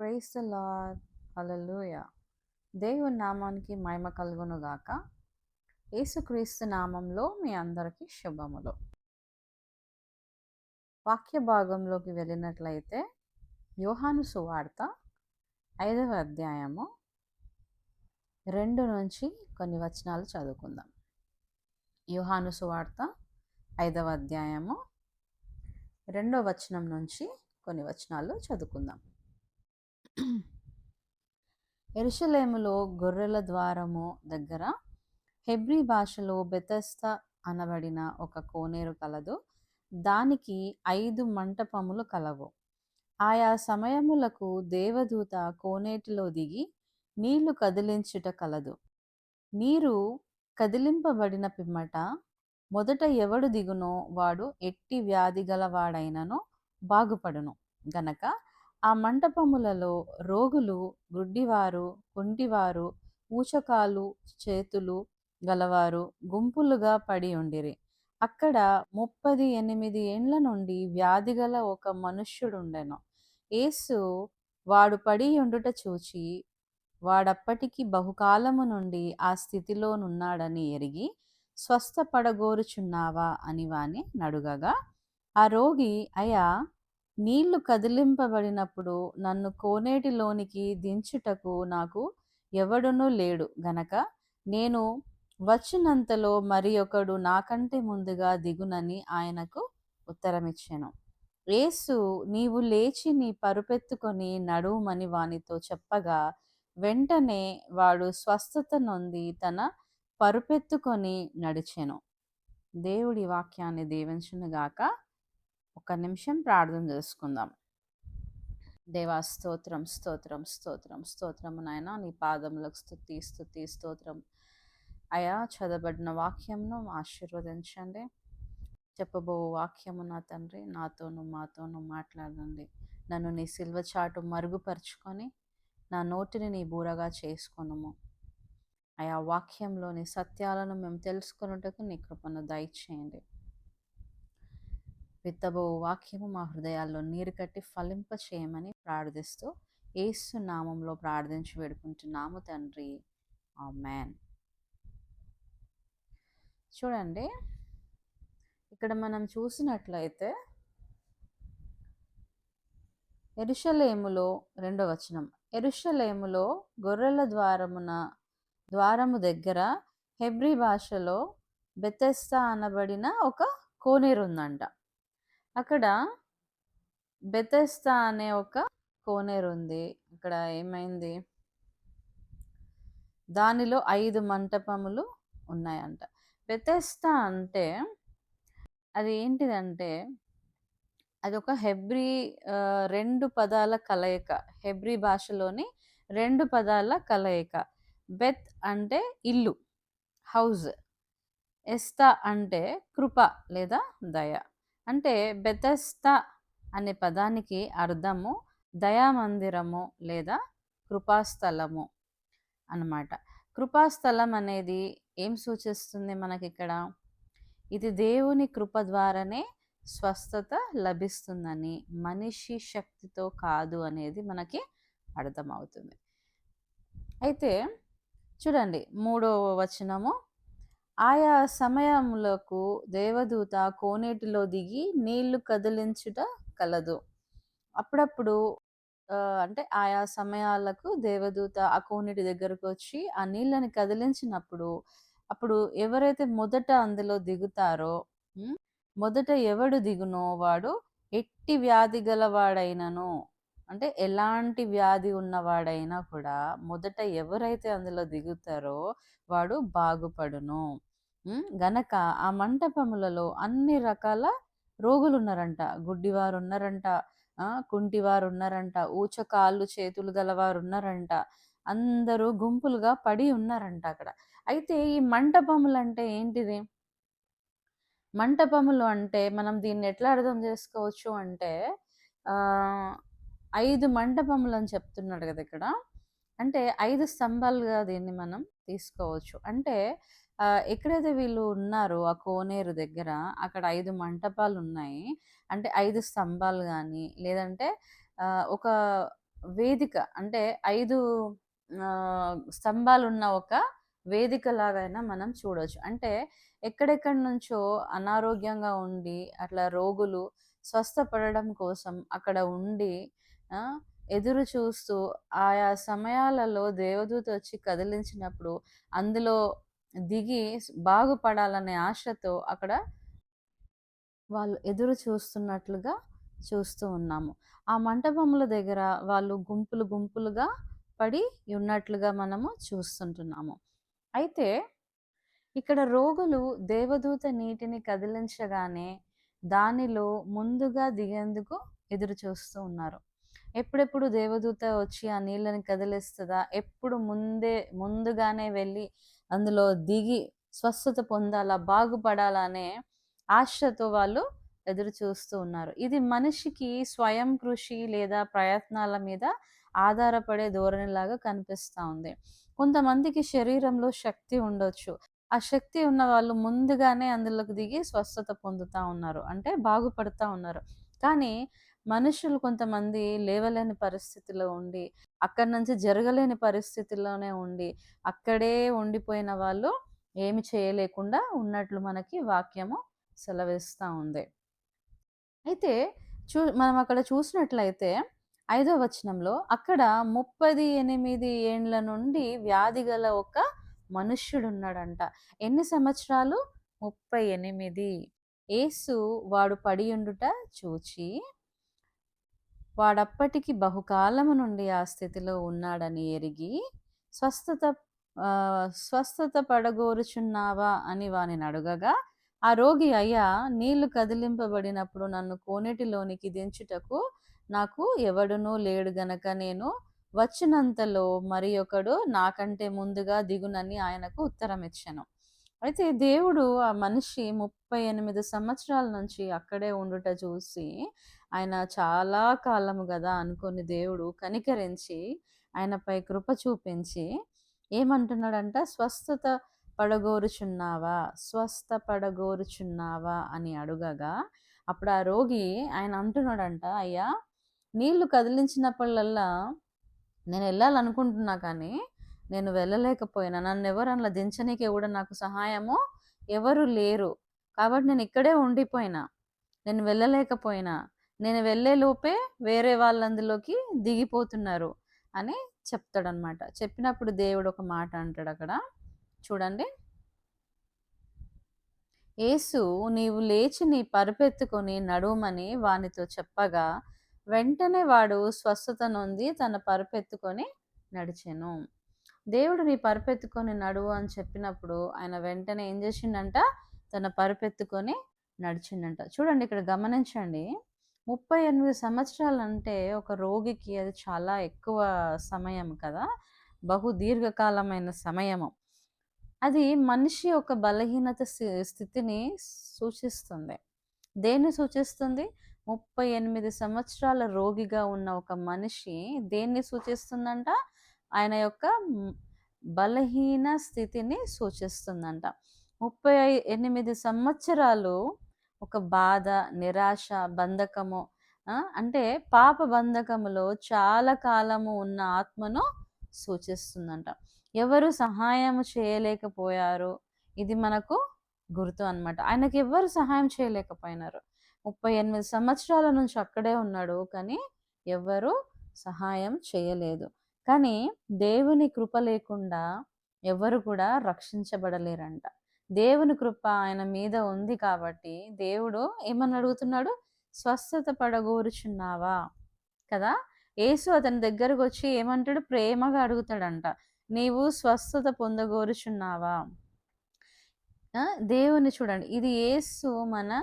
Price the దేవు దేవుని నామానికి మహిమ కలుగునుగాక యేసుక్రీస్తు నామంలో మీ అందరికీ శుభములు. వాక్య భాగంలోకి వెళ్ళినట్లయితే యోహాను సువార్త ఐదవ అధ్యాయము రెండు నుంచి కొన్ని వచనాలు చదువుకుందాం. యోహాను సువార్త ఐదవ అధ్యాయము రెండో వచనం నుంచి కొన్ని వచనాలు చదువుకుందాం. ఎరుషలేములో గొర్రెల ద్వారము దగ్గర హెబ్రీ భాషలో బెతస్త అనబడిన ఒక కోనేరు కలదు. దానికి ఐదు మంటపములు కలవు. ఆయా సమయములకు దేవదూత కోనేటిలో దిగి నీళ్ళు కదిలించుట కలదు. నీరు కదిలింపబడిన పిమ్మట మొదట ఎవడు దిగునో వాడు ఎట్టి వ్యాధి గలవాడైనను బాగుపడును. గనక ఆ మంటపములలో రోగులు గుడ్డివారు కుంటివారు ఊచకాలు చేతులు గలవారు గుంపులుగా పడి ఉండిరి. అక్కడ ముప్పది ఎనిమిది ఏండ్ల నుండి వ్యాధి గల ఒక మనుష్యుడుండెను. యేసు వాడు పడి ఉండుట చూచి వాడప్పటికి బహుకాలము నుండి ఆ స్థితిలోనున్నాడని ఎరిగి స్వస్థపడగోరుచున్నావా? అని వాని నడుగగా. ఆ రోగి అయా నీళ్ళు కదిలింపబడినప్పుడు నన్ను కోనేటిలోనికి దించుటకు నాకు ఎవడునూ లేడు గనక నేను వచ్చినంతలో మరి ఒకడు నాకంటే ముందుగా దిగునని ఆయనకు ఉత్తరమిచ్చాను. యేసు నీవు లేచి నీ పరుపెత్తుకొని నడువుమని వానితో చెప్పగా వెంటనే వాడు స్వస్థత నొంది తన పరుపెత్తుకొని నడిచెను. దేవుడి వాక్యాన్ని దీవించునుగాక. ఒక నిమిషం ప్రార్థన చేసుకుందాం. దేవా స్తోత్రం స్తోత్రం స్తోత్రం స్తోత్రము నాయన నీ పాదములకు స్థుతి స్థుతి స్తోత్రం. అయా చదవబడిన వాక్యంను ఆశీర్వదించండి. చెప్పబో వాక్యము నా తండ్రి నాతోను మాతోను మాట్లాడండి. నన్ను నీ సిల్వ చాటు మరుగుపరుచుకొని నా నోటిని నీ బూరగా చేసుకొనుము. ఆయా వాక్యంలోని సత్యాలను మేము తెలుసుకున్నట్టుకు నీ కృపను దయచేయండి. విత్తబో వాక్యము మా హృదయాల్లో నీరు కట్టి ఫలింప చేయమని ప్రార్థిస్తూ ఏసు నామంలో ప్రార్థించి వేడుకుంటున్నాము తండ్రి. ఆ మ్యాన్ చూడండి ఇక్కడ మనం చూసినట్లయితే ఎరుషలేములో రెండో వచనం ఎరుషలేములో గొర్రెల ద్వారమున ద్వారము దగ్గర హెబ్రి భాషలో బెతెస్తా అనబడిన ఒక కోనేరు ఉందంట అక్కడ బెతెస్తా అనే ఒక కోనేరు ఉంది. అక్కడ ఏమైంది? దానిలో ఐదు మంటపములు ఉన్నాయంట. బెతెస్తా అంటే అది ఏంటిదంటే అది ఒక హెబ్రి రెండు పదాల కలయిక. హెబ్రి భాషలోని రెండు పదాల కలయిక. బెత్ అంటే ఇల్లు హౌజ్. ఎస్తా అంటే కృప లేదా దయ. అంటే బెతస్త అనే పదానికి అర్థము దయామందిరము లేదా కృపాస్థలము అన్నమాట. కృపాస్థలం అనేది ఏం సూచిస్తుంది మనకి ఇక్కడ ఇది దేవుని కృప ద్వారానే స్వస్థత లభిస్తుందని మనిషి శక్తితో కాదు అనేది మనకి అర్థమవుతుంది. అయితే చూడండి మూడవ వచనము ఆయా సమయములకు దేవదూత కోనేటిలో దిగి నీళ్ళు కదిలించుట కలదు. అప్పుడప్పుడు అంటే ఆయా సమయాలకు దేవదూత ఆ కోనేటి దగ్గరకు వచ్చి ఆ నీళ్ళని కదిలించినప్పుడు అప్పుడు ఎవరైతే మొదట అందులో దిగుతారో మొదట ఎవడు దిగునో వాడు ఎట్టి వ్యాధి గలవాడైనను. అంటే ఎలాంటి వ్యాధి ఉన్నవాడైనా కూడా మొదట ఎవరైతే అందులో దిగుతారో వాడు బాగుపడును. గనక ఆ మంటపములలో అన్ని రకాల రోగులు ఉన్నారంట గుడ్డివారు ఉన్నారంట కుంటివారు ఉన్నారంట ఊచ కాళ్ళు చేతులు గలవారు ఉన్నారంట అందరూ గుంపులుగా పడి ఉన్నారంట అక్కడ. అయితే ఈ మంటపములు అంటే ఏంటిది? మంటపములు అంటే మనం దీన్ని ఎట్లా అర్థం చేసుకోవచ్చు అంటే ఐదు మంటపములు అని చెప్తున్నాడు కదా ఇక్కడ. అంటే ఐదు స్తంభాలుగా దీన్ని మనం తీసుకోవచ్చు. అంటే ఎక్కడైతే వీళ్ళు ఉన్నారో ఆ కోనేరు దగ్గర అక్కడ ఐదు మంటపాలు ఉన్నాయి అంటే ఐదు స్తంభాలు కానీ లేదంటే ఒక వేదిక అంటే ఐదు స్తంభాలున్న ఒక వేదిక లాగైనా మనం చూడవచ్చు అంటే ఎక్కడెక్కడి నుంచో అనారోగ్యంగా ఉండి అట్లా రోగులు స్వస్థపడడం కోసం అక్కడ ఉండి ఎదురు చూస్తూ ఆయా సమయాలలో దేవదూత వచ్చి కదిలించినప్పుడు అందులో దిగి బాగుపడాలనే ఆశతో అక్కడ వాళ్ళు ఎదురు చూస్తున్నట్లుగా చూస్తూ ఉన్నాము. ఆ మంటపముల దగ్గర వాళ్ళు గుంపులు గుంపులుగా పడి ఉన్నట్లుగా మనము చూస్తుంటున్నాము. అయితే ఇక్కడ రోగులు దేవదూత నీటిని కదిలించగానే దానిలో ముందుగా దిగేందుకు ఎదురు చూస్తూ ఉన్నారు. ఎప్పుడెప్పుడు దేవదూత వచ్చి ఆ నీళ్ళని కదిలిస్తుందా? ఎప్పుడు ముందే ముందుగానే వెళ్ళి అందులో దిగి స్వస్థత పొందాలా బాగుపడాలా అనే ఆశతో వాళ్ళు ఎదురు చూస్తూ ఉన్నారు. ఇది మనిషికి స్వయం కృషి లేదా ప్రయత్నాల మీద ఆధారపడే ధోరణిలాగా కనిపిస్తూ ఉంది. కొంతమందికి శరీరంలో శక్తి ఉండొచ్చు. ఆ శక్తి ఉన్న వాళ్ళు ముందుగానే అందులోకి దిగి స్వస్థత పొందుతూ ఉన్నారు. అంటే బాగుపడుతూ ఉన్నారు. కానీ మనుషులు కొంతమంది లేవలేని పరిస్థితిలో ఉండి అక్కడి నుంచి జరగలేని పరిస్థితిలోనే ఉండి అక్కడే ఉండిపోయిన వాళ్ళు ఏమి చేయలేకుండా ఉన్నట్లు మనకి వాక్యము సెలవిస్తూ ఉంది. అయితే చూ మనం అక్కడ చూసినట్లయితే ఐదో వచనంలో అక్కడ ముప్పది ఎనిమిది ఏండ్ల నుండి వ్యాధి గల ఒక మనుష్యుడు ఉన్నాడంట ఎన్ని సంవత్సరాలు? ముప్పై ఎనిమిది. ఏసు వాడు పడి ఉండుట చూచి వాడప్పటికి బహుకాలము నుండి ఆ స్థితిలో ఉన్నాడని ఎరిగి స్వస్థత స్వస్థత పడగోరుచున్నావా? అని వాని అడుగగా ఆ రోగి అయ్యా నీళ్ళు కదిలింపబడినప్పుడు నన్ను కోనేటిలోనికి దించుటకు నాకు ఎవడునూ లేడు గనక నేను వచ్చినంతలో మరి ఒకడు నాకంటే ముందుగా దిగునని ఆయనకు ఉత్తరం ఇచ్చాను అయితే దేవుడు ఆ మనిషి ముప్పై ఎనిమిది సంవత్సరాల నుంచి అక్కడే ఉండుట చూసి ఆయన చాలా కాలము కదా అనుకుని దేవుడు కనికరించి ఆయనపై కృప చూపించి ఏమంటున్నాడంట? స్వస్థత పడగోరుచున్నావా? స్వస్థ పడగోరుచున్నావా? అని అడుగగా అప్పుడు ఆ రోగి ఆయన అంటున్నాడంట అయ్యా నీళ్ళు కదిలించినప్పుడల్లా నేను వెళ్ళాలనుకుంటున్నా కానీ నేను వెళ్ళలేకపోయినా. నన్ను ఎవరు అలా దించనీకి కూడా నాకు సహాయము ఎవరు లేరు. కాబట్టి నేను ఇక్కడే ఉండిపోయినా. నేను వెళ్ళలేకపోయినా. నేను వెళ్ళే లోపే వేరే వాళ్ళందులోకి దిగిపోతున్నారు అని చెప్తాడనమాట చెప్పినప్పుడు దేవుడు ఒక మాట అంటాడు అక్కడ. చూడండి. యేసు నీవు లేచి నీ పరుపెత్తుకొని నడుమని వానితో చెప్పగా వెంటనే వాడు స్వస్థత నొంది తన పరుపెత్తుకొని నడిచాను. దేవుడు నీ పరుపెత్తుకొని నడువు అని చెప్పినప్పుడు ఆయన వెంటనే ఏం చేసిండంట? తన పరుపెత్తుకొని నడిచిండంట. చూడండి ఇక్కడ గమనించండి. ముప్పై ఎనిమిది సంవత్సరాలు అంటే ఒక రోగికి అది చాలా ఎక్కువ సమయం కదా? బహు దీర్ఘకాలమైన సమయము. అది మనిషి యొక్క బలహీనత స్థితిని సూచిస్తుంది. దేన్ని సూచిస్తుంది? ముప్పై ఎనిమిది సంవత్సరాల రోగిగా ఉన్న ఒక మనిషి దేన్ని సూచిస్తుందంట? ఆయన యొక్క బలహీన స్థితిని సూచిస్తుందంట. ముప్పై ఎనిమిది సంవత్సరాలు ఒక బాధ నిరాశ బంధకము అంటే పాప బంధకములో చాలా కాలము ఉన్న ఆత్మను సూచిస్తుందంట. ఎవరు సహాయం చేయలేకపోయారు? ఇది మనకు గుర్తు అనమాట ఆయనకి ఎవరు సహాయం చేయలేకపోయినారు? ముప్పై ఎనిమిది సంవత్సరాల నుంచి అక్కడే ఉన్నాడు కానీ ఎవరు సహాయం చేయలేదు. కానీ దేవుని కృప లేకుండా ఎవరు కూడా రక్షించబడలేరంట. దేవుని కృప ఆయన మీద ఉంది కాబట్టి దేవుడు ఏమని అడుగుతున్నాడు? స్వస్థత పడగోరుచున్నావా? కదా? యేసు అతని దగ్గరకు వచ్చి ఏమంటాడు? ప్రేమగా అడుగుతాడంట. నీవు స్వస్థత పొందగోరుచున్నావా? దేవుని చూడండి. ఇది యేసు మన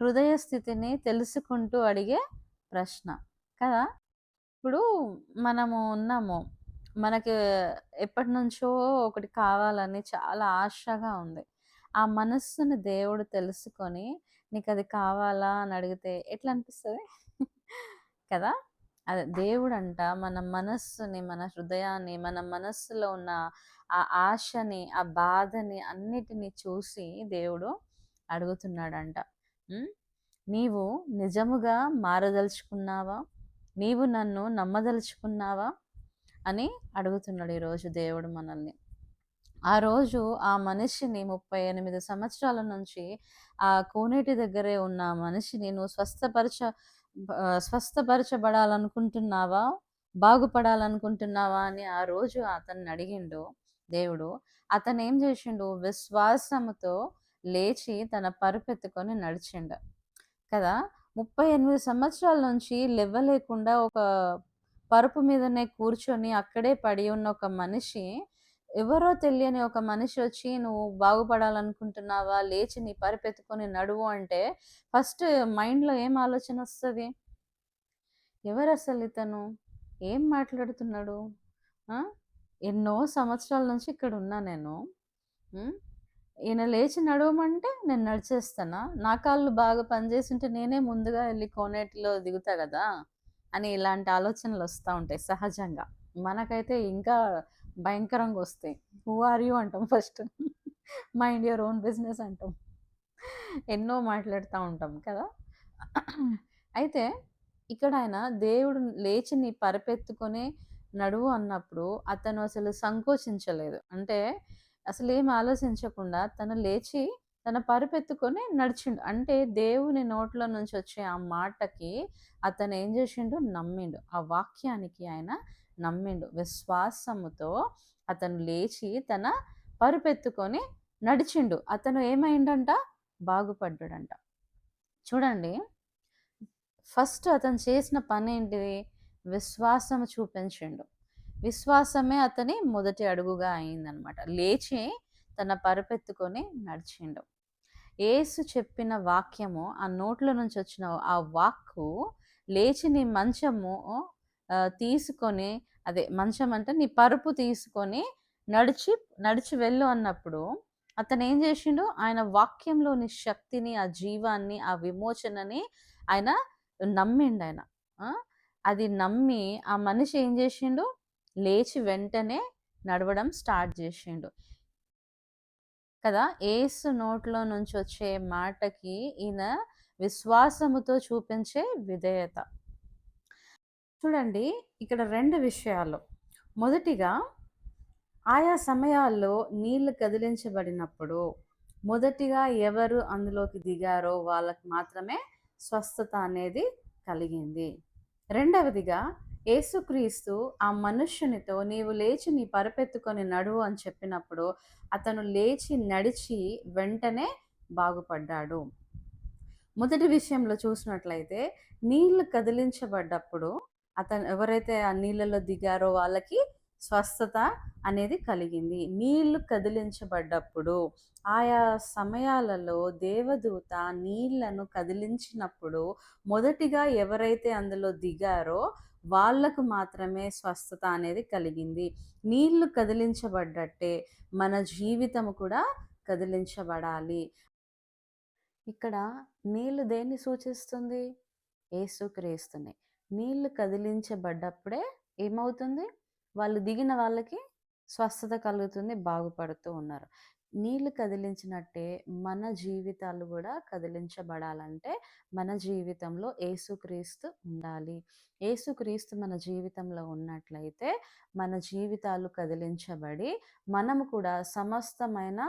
హృదయ స్థితిని తెలుసుకుంటూ అడిగే ప్రశ్న. కదా? ఇప్పుడు మనము ఉన్నాము. మనకి ఎప్పటి నుంచో ఒకటి కావాలని చాలా ఆశగా ఉంది. ఆ మనస్సుని దేవుడు తెలుసుకొని నీకు అది కావాలా అని అడిగితే ఎట్లా అనిపిస్తుంది? కదా! అదే దేవుడంట మన మనస్సుని మన హృదయాన్ని మన మనస్సులో ఉన్న ఆ ఆశని ఆ బాధని అన్నిటినీ చూసి దేవుడు అడుగుతున్నాడంట. నీవు నిజముగా మారదలుచుకున్నావా? నీవు నన్ను నమ్మదలుచుకున్నావా అని అడుగుతున్నాడు ఈరోజు దేవుడు మనల్ని. ఆ రోజు ఆ మనిషిని ముప్పై ఎనిమిది సంవత్సరాల నుంచి ఆ కోనేటి దగ్గరే ఉన్న మనిషిని నువ్వు స్వస్థపరచ స్వస్థపరచబడాలనుకుంటున్నావా? బాగుపడాలనుకుంటున్నావా అని ఆ రోజు అతన్ని అడిగిండు దేవుడు. అతను ఏం చేసిండు? విశ్వాసముతో లేచి తన పరుపెత్తుకొని నడిచిండు. కదా? ముప్పై ఎనిమిది సంవత్సరాల నుంచి లేవలేకుండా ఒక పరుపు మీదనే కూర్చొని అక్కడే పడి ఉన్న ఒక మనిషి ఎవరో తెలియని ఒక మనిషి వచ్చి నువ్వు బాగుపడాలనుకుంటున్నావా? లేచి నీ పరిపెత్తుకొని నడువు అంటే ఫస్ట్ మైండ్లో ఏం ఆలోచన వస్తుంది? ఎవరు అసలు ఇతను? ఏం మాట్లాడుతున్నాడు? ఎన్నో సంవత్సరాల నుంచి ఇక్కడ ఉన్నా నేను ఈయన లేచి నడవమంటే నేను నడిచేస్తానా? నా కాళ్ళు బాగా పనిచేస్తుంటే నేనే ముందుగా వెళ్ళి కోనేటిలో దిగుతా కదా? అని ఇలాంటి ఆలోచనలు వస్తూ ఉంటాయి సహజంగా. మనకైతే ఇంకా భయంకరంగా వస్తాయి. హూ ఆర్ యూ అంటాం first. Mind your own business అంటాం. ఎన్నో మాట్లాడుతూ ఉంటాం కదా? అయితే ఇక్కడ ఆయన దేవుడు లేచి నీ పరిపెత్తుకొని నడువు అన్నప్పుడు అతను అసలు సంకోచించలేదు. అంటే అసలు ఏం ఆలోచించకుండా తను లేచి తన పరుపెత్తుకొని నడిచిండు. అంటే దేవుని నోట్లో నుంచి వచ్చే ఆ మాటకి అతను ఏం చేసిండు? నమ్మిండు. ఆ వాక్యానికి ఆయన నమ్మిండు. విశ్వాసముతో అతను లేచి తన పరుపెత్తుకొని నడిచిండు. అతను ఏమైండంట? బాగుపడ్డాడంట. చూడండి. ఫస్ట్ అతను చేసిన పని ఏంటిది విశ్వాసం చూపించిండు. విశ్వాసమే అతని మొదటి అడుగుగా అయిందనమాట. లేచి తన పరుపెత్తుకొని నడిచిండు. ఏసు చెప్పిన వాక్యము ఆ నోట్ల నుంచి వచ్చిన ఆ వాక్కు లేచి నీ మంచము తీసుకొని అదే మంచం అంటే నీ పరుపు తీసుకొని నడిచి నడిచి వెళ్ళు అన్నప్పుడు అతను ఏం చేసిండు? ఆయన వాక్యంలోని శక్తిని ఆ జీవాన్ని ఆ విమోచనని ఆయన నమ్మిండు ఆయన. అది నమ్మి ఆ మనిషి ఏం చేసిండు? లేచి వెంటనే నడవడం స్టార్ట్ చేసిండు. కదా ఏసు నోట్లో నుంచి వచ్చే మాటకి ఈయన విశ్వాసముతో చూపించే విధేయత. చూడండి ఇక్కడ రెండు విషయాలు. మొదటిగా ఆయా సమయాల్లో నీళ్ళు కదిలించబడినప్పుడు మొదటిగా ఎవరు అందులోకి దిగారో వాళ్ళకి మాత్రమే స్వస్థత అనేది కలిగింది. రెండవదిగా యేసుక్రీస్తు ఆ మనుష్యునితో నీవు లేచి నీ పరపెత్తుకొని నడువు అని చెప్పినప్పుడు అతను లేచి నడిచి వెంటనే బాగుపడ్డాడు. మొదటి విషయంలో చూసినట్లయితే నీళ్ళు కదిలించబడ్డప్పుడు అతను ఎవరైతే ఆ నీళ్ళలో దిగారో వాళ్ళకి స్వస్థత అనేది కలిగింది. నీళ్ళు కదిలించబడ్డప్పుడు ఆయా సమయాలలో దేవదూత నీళ్ళను కదిలించినప్పుడు మొదటిగా ఎవరైతే అందులో దిగారో వాళ్ళకు మాత్రమే స్వస్థత అనేది కలిగింది. నీళ్ళు కదిలించబడ్డట్టే మన జీవితం కూడా కదిలించబడాలి. ఇక్కడ నీళ్ళు దేన్ని సూచిస్తుంది? ఏసుక్రీస్తుని నీళ్ళు కదిలించబడ్డప్పుడే ఏమవుతుంది? వాళ్ళు దిగిన వాళ్ళకి స్వస్థత కలుగుతుంది బాగుపడుతూ ఉన్నారు. నీళ్ళు కదిలించినట్టే మన జీవితాలు కూడా కదిలించబడాలంటే మన జీవితంలో ఏసుక్రీస్తు ఉండాలి. ఏసుక్రీస్తు మన జీవితంలో ఉన్నట్లయితే మన జీవితాలు కదిలించబడి మనము కూడా సమస్తమైన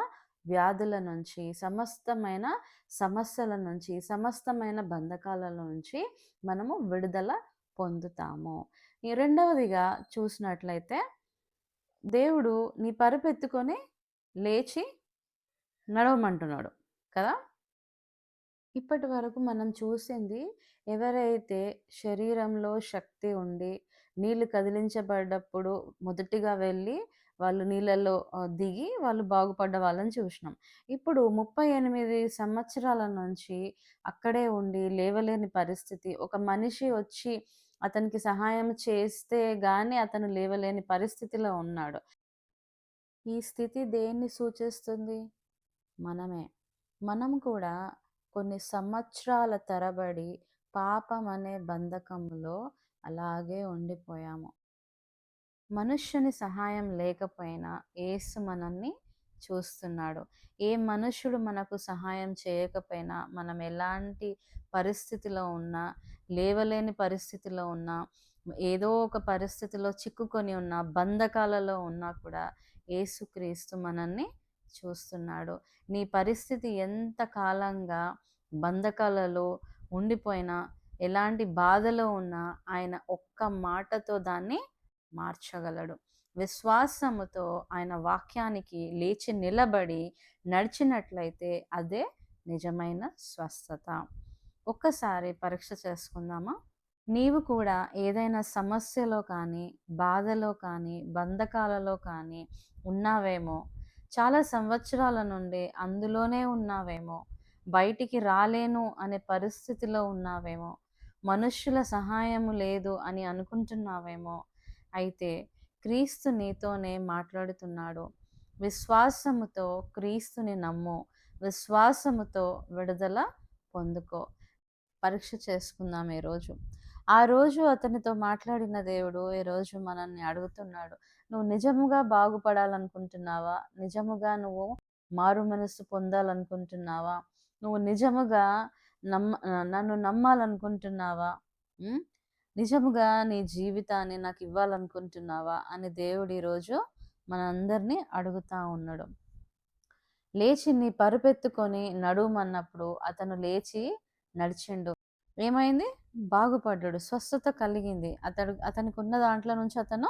వ్యాధుల నుంచి సమస్తమైన సమస్యల నుంచి సమస్తమైన బంధకాల నుంచి మనము విడుదల పొందుతాము. ఈ రెండవదిగా చూసినట్లయితే దేవుడు నీ పరుపెత్తుకొని లేచి నడవమంటున్నాడు. కదా? ఇప్పటి వరకు మనం చూసింది ఎవరైతే శరీరంలో శక్తి ఉండి నీళ్ళు కదిలించబడ్డప్పుడు మొదటిగా వెళ్ళి వాళ్ళు నీళ్ళలో దిగి వాళ్ళు బాగుపడ్డ వాళ్ళని చూసినాం. ఇప్పుడు ముప్పై ఎనిమిది సంవత్సరాల నుంచి అక్కడే ఉండి లేవలేని పరిస్థితి. ఒక మనిషి వచ్చి అతనికి సహాయం చేస్తే గాని అతను లేవలేని పరిస్థితిలో ఉన్నాడు. ఈ స్థితి దేన్ని సూచిస్తుంది? మనమే. మనం కూడా కొన్ని సంవత్సరాల తరబడి పాపం అనే బంధకంలో అలాగే ఉండిపోయాము. మనుష్యుని సహాయం లేకపోయినా ఏసు మనల్ని చూస్తున్నాడు. ఏ మనుషుడు మనకు సహాయం చేయకపోయినా మనం ఎలాంటి పరిస్థితిలో ఉన్నా లేవలేని పరిస్థితిలో ఉన్నా ఏదో ఒక పరిస్థితిలో చిక్కుకొని ఉన్న బంధకాలలో ఉన్నా కూడా ఏసుక్రీస్తు మనల్ని చూస్తున్నాడు. నీ పరిస్థితి ఎంత కాలంగా బంధకాలలో ఉండిపోయినా ఎలాంటి బాధలో ఉన్నా ఆయన ఒక్క మాటతో దాన్ని మార్చగలడు. విశ్వాసముతో ఆయన వాక్యానికి లేచి నిలబడి నడిచినట్లయితే అదే నిజమైన స్వస్థత. ఒక్కసారి పరీక్ష చేసుకుందామా? నీవు కూడా ఏదైనా సమస్యలో కానీ బాధలో కానీ బంధకాలలో కానీ ఉన్నావేమో చాలా సంవత్సరాల నుండి అందులోనే ఉన్నావేమో. బయటికి రాలేను అనే పరిస్థితిలో ఉన్నావేమో. మనుష్యుల సహాయము లేదు అని అనుకుంటున్నావేమో. అయితే క్రీస్తు నీతోనే మాట్లాడుతున్నాడు. విశ్వాసముతో క్రీస్తుని నమ్ము. విశ్వాసముతో విడుదల పొందుకో. పరీక్ష చేసుకుందాం ఈరోజు. ఆ రోజు అతనితో మాట్లాడిన దేవుడు ఈరోజు మనల్ని అడుగుతున్నాడు. నువ్వు నిజముగా బాగుపడాలనుకుంటున్నావా? నిజముగా నువ్వు మారు మనస్సు పొందాలనుకుంటున్నావా? నువ్వు నిజముగా నమ్మ నన్ను నమ్మాలనుకుంటున్నావా? నిజముగా నీ జీవితాన్ని నాకు ఇవ్వాలనుకుంటున్నావా? అని దేవుడు ఈరోజు మనందరినీ అడుగుతా ఉన్నాడు. లేచి నీ పరుపెత్తుకొని నడుమన్నప్పుడు అతను లేచి నడిచిండు. ఏమైంది? బాగుపడ్డాడు. స్వస్థత కలిగింది. అతడు అతనికి ఉన్న దాంట్లో నుంచి అతను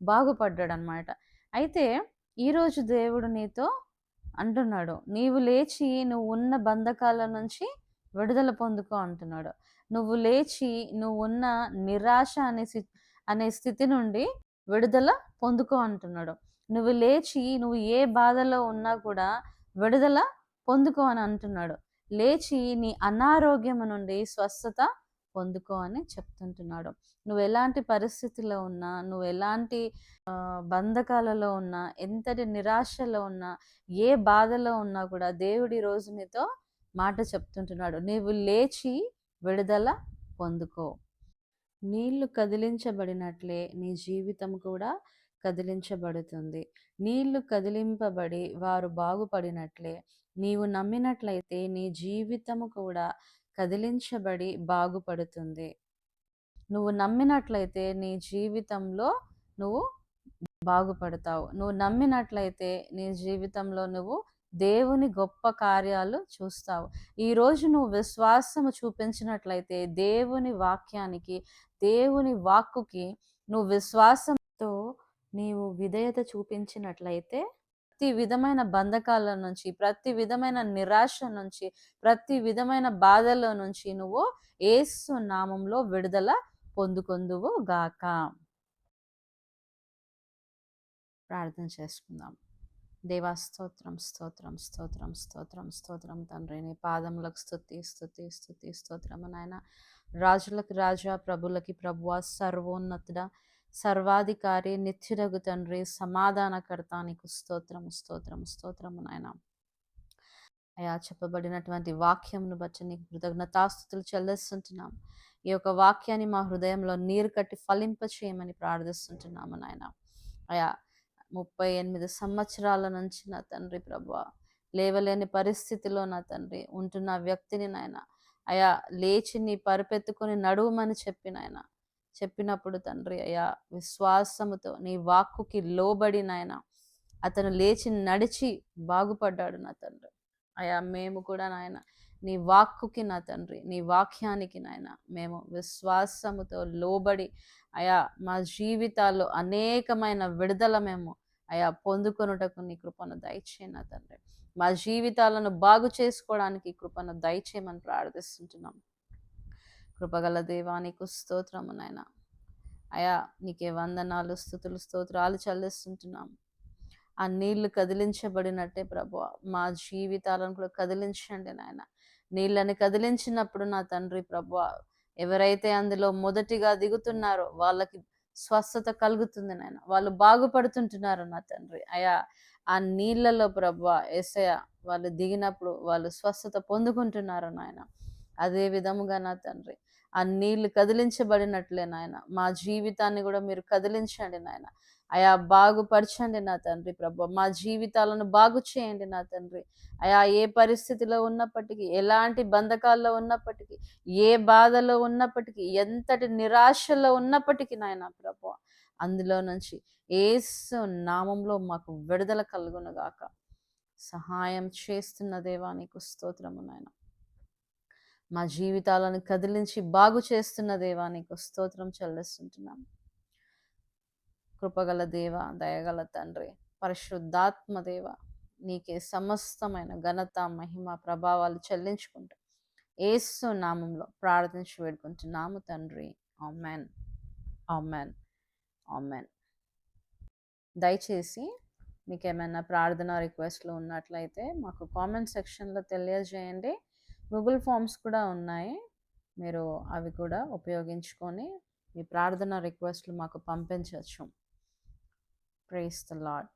బాగుపడ్డాడు అనమాట అయితే ఈరోజు దేవుడు నీతో అంటున్నాడు నీవు లేచి నువ్వు ఉన్న బంధకాల నుంచి విడుదల పొందుకో అంటున్నాడు. నువ్వు లేచి నువ్వు ఉన్న నిరాశ అనే అనే స్థితి నుండి విడుదల పొందుకో అంటున్నాడు. నువ్వు లేచి నువ్వు ఏ బాధలో ఉన్నా కూడా విడుదల పొందుకో అని అంటున్నాడు. లేచి నీ అనారోగ్యం నుండి స్వస్థత పొందుకో అని చెప్తుంటున్నాడు. నువ్వు ఎలాంటి పరిస్థితిలో ఉన్నా నువ్వు ఎలాంటి బంధకాలలో ఉన్నా ఎంతటి నిరాశలో ఉన్నా ఏ బాధలో ఉన్నా కూడా దేవుడి రోజు నీతో మాట చెప్తుంటున్నాడు. నీవు లేచి విడుదల పొందుకో. నీళ్ళు కదిలించబడినట్లే నీ జీవితం కూడా కదిలించబడుతుంది. నీళ్ళు కదిలింపబడి వారు బాగుపడినట్లే. నీవు నమ్మినట్లయితే నీ జీవితము కూడా కదిలించబడి బాగుపడుతుంది. నువ్వు నమ్మినట్లయితే నీ జీవితంలో నువ్వు బాగుపడతావు. నువ్వు నమ్మినట్లయితే నీ జీవితంలో నువ్వు దేవుని గొప్ప కార్యాలు చూస్తావు. ఈరోజు నువ్వు విశ్వాసము చూపించినట్లయితే దేవుని వాక్యానికి దేవుని వాక్కుకి నువ్వు విశ్వాసంతో నీవు విధేయత చూపించినట్లయితే ప్రతి విధమైన బంధకాల నుంచి ప్రతి విధమైన నిరాశ నుంచి ప్రతి విధమైన బాధల నుంచి నువ్వు ఏసు నామంలో విడుదల పొందుకొందువు గాక. ప్రార్థన చేసుకుందాం. దేవా స్తోత్రం స్తోత్రం స్తోత్రం స్తోత్రం స్తోత్రం తండ్రి నీ పాదములకు స్థుతి స్థుతి స్థుతి స్తోత్రం నాయన. రాజులకు రాజా ప్రభులకి ప్రభువ సర్వోన్నతుడ సర్వాధికారి నిత్యురగు తండ్రి సమాధానకర్త నీకు స్తోత్రము స్తోత్రము స్తోత్రము నాయన. అయా చెప్పబడినటువంటి వాక్యంను బట్టి నీకు కృతజ్ఞతాస్థుతులు చెల్లిస్తుంటున్నాం. ఈ యొక్క వాక్యాన్ని మా హృదయంలో నీరు కట్టి ఫలింప చేయమని ప్రార్థిస్తుంటున్నాము నాయన. అయా ముప్పై ఎనిమిది సంవత్సరాల నుంచి నా తండ్రి ప్రభు లేవలేని పరిస్థితిలో నా తండ్రి ఉంటున్న వ్యక్తిని నాయన. అయా లేచి నీ పరిపెత్తుకొని నడువుమని చెప్పినాయన చెప్పినప్పుడు తండ్రి అయ్యా విశ్వాసముతో నీ వాక్కుకి లోబడి నాయన అతను లేచి నడిచి బాగుపడ్డాడు నా తండ్రి. అయా మేము కూడా నాయన నీ వాక్కుకి నా తండ్రి నీ వాక్యానికి నాయన మేము విశ్వాసముతో లోబడి అయా మా జీవితాల్లో అనేకమైన విడుదల మేము అయా పొందుకొనుటకు నీ కృపను దయచే నా తండ్రి. మా జీవితాలను బాగు చేసుకోవడానికి కృపను దయచేయమని ప్రార్థిస్తుంటున్నాం. కృపగల దేవానికి స్తోత్రము నాయన. అయా నీకే వందనాలు స్థుతులు స్తోత్రాలు చెల్లిస్తుంటున్నాం. ఆ నీళ్ళు కదిలించబడినట్టే ప్రభు మా జీవితాలను కూడా కదిలించండి నాయన. నీళ్ళని కదిలించినప్పుడు నా తండ్రి ప్రభు ఎవరైతే అందులో మొదటిగా దిగుతున్నారో వాళ్ళకి స్వస్థత కలుగుతుంది నాయన. వాళ్ళు బాగుపడుతుంటున్నారు నా తండ్రి. అయా ఆ నీళ్ళలో ప్రభు ఎసయ వాళ్ళు దిగినప్పుడు వాళ్ళు స్వస్థత పొందుకుంటున్నారు నాయన. అదే విధముగా నా తండ్రి. ఆ నీళ్ళు కదిలించబడినట్లే నాయన. మా జీవితాన్ని కూడా మీరు కదిలించండి నాయన. అయా బాగుపరచండి నా తండ్రి ప్రభు. మా జీవితాలను బాగు చేయండి నా తండ్రి. అయా ఏ పరిస్థితిలో ఉన్నప్పటికీ ఎలాంటి బంధకాల్లో ఉన్నప్పటికీ ఏ బాధలో ఉన్నప్పటికీ ఎంతటి నిరాశలో ఉన్నప్పటికీ నాయన ప్రభు అందులో నుంచి ఏసు నామంలో మాకు విడుదల కలుగునుగాక సహాయం చేస్తున్న దేవా నీకు స్తోత్రము నాయన. మా జీవితాలను కదిలించి బాగు చేస్తున్న దేవా నీకు స్తోత్రం చెల్లిస్తుంటున్నాం. కృపగల దేవ దయగల తండ్రి పరిశుద్ధాత్మ దేవ నీకే సమస్తమైన ఘనత మహిమ ప్రభావాలు చెల్లించుకుంటూ ఏసు నామంలో ప్రార్థించి వేడుకుంటున్నాము తండ్రి. ఆమెన్. ఆమెన్. ఆమెన్. దయచేసి మీకు ఏమైనా ప్రార్థన రిక్వెస్ట్లు ఉన్నట్లయితే మాకు కామెంట్ సెక్షన్లో తెలియజేయండి. గూగుల్ ఫామ్స్ కూడా ఉన్నాయి. మీరు అవి కూడా ఉపయోగించుకొని మీ ప్రార్థన రిక్వెస్ట్లు మాకు పంపించవచ్చు ప్రేస్ ద లాడ్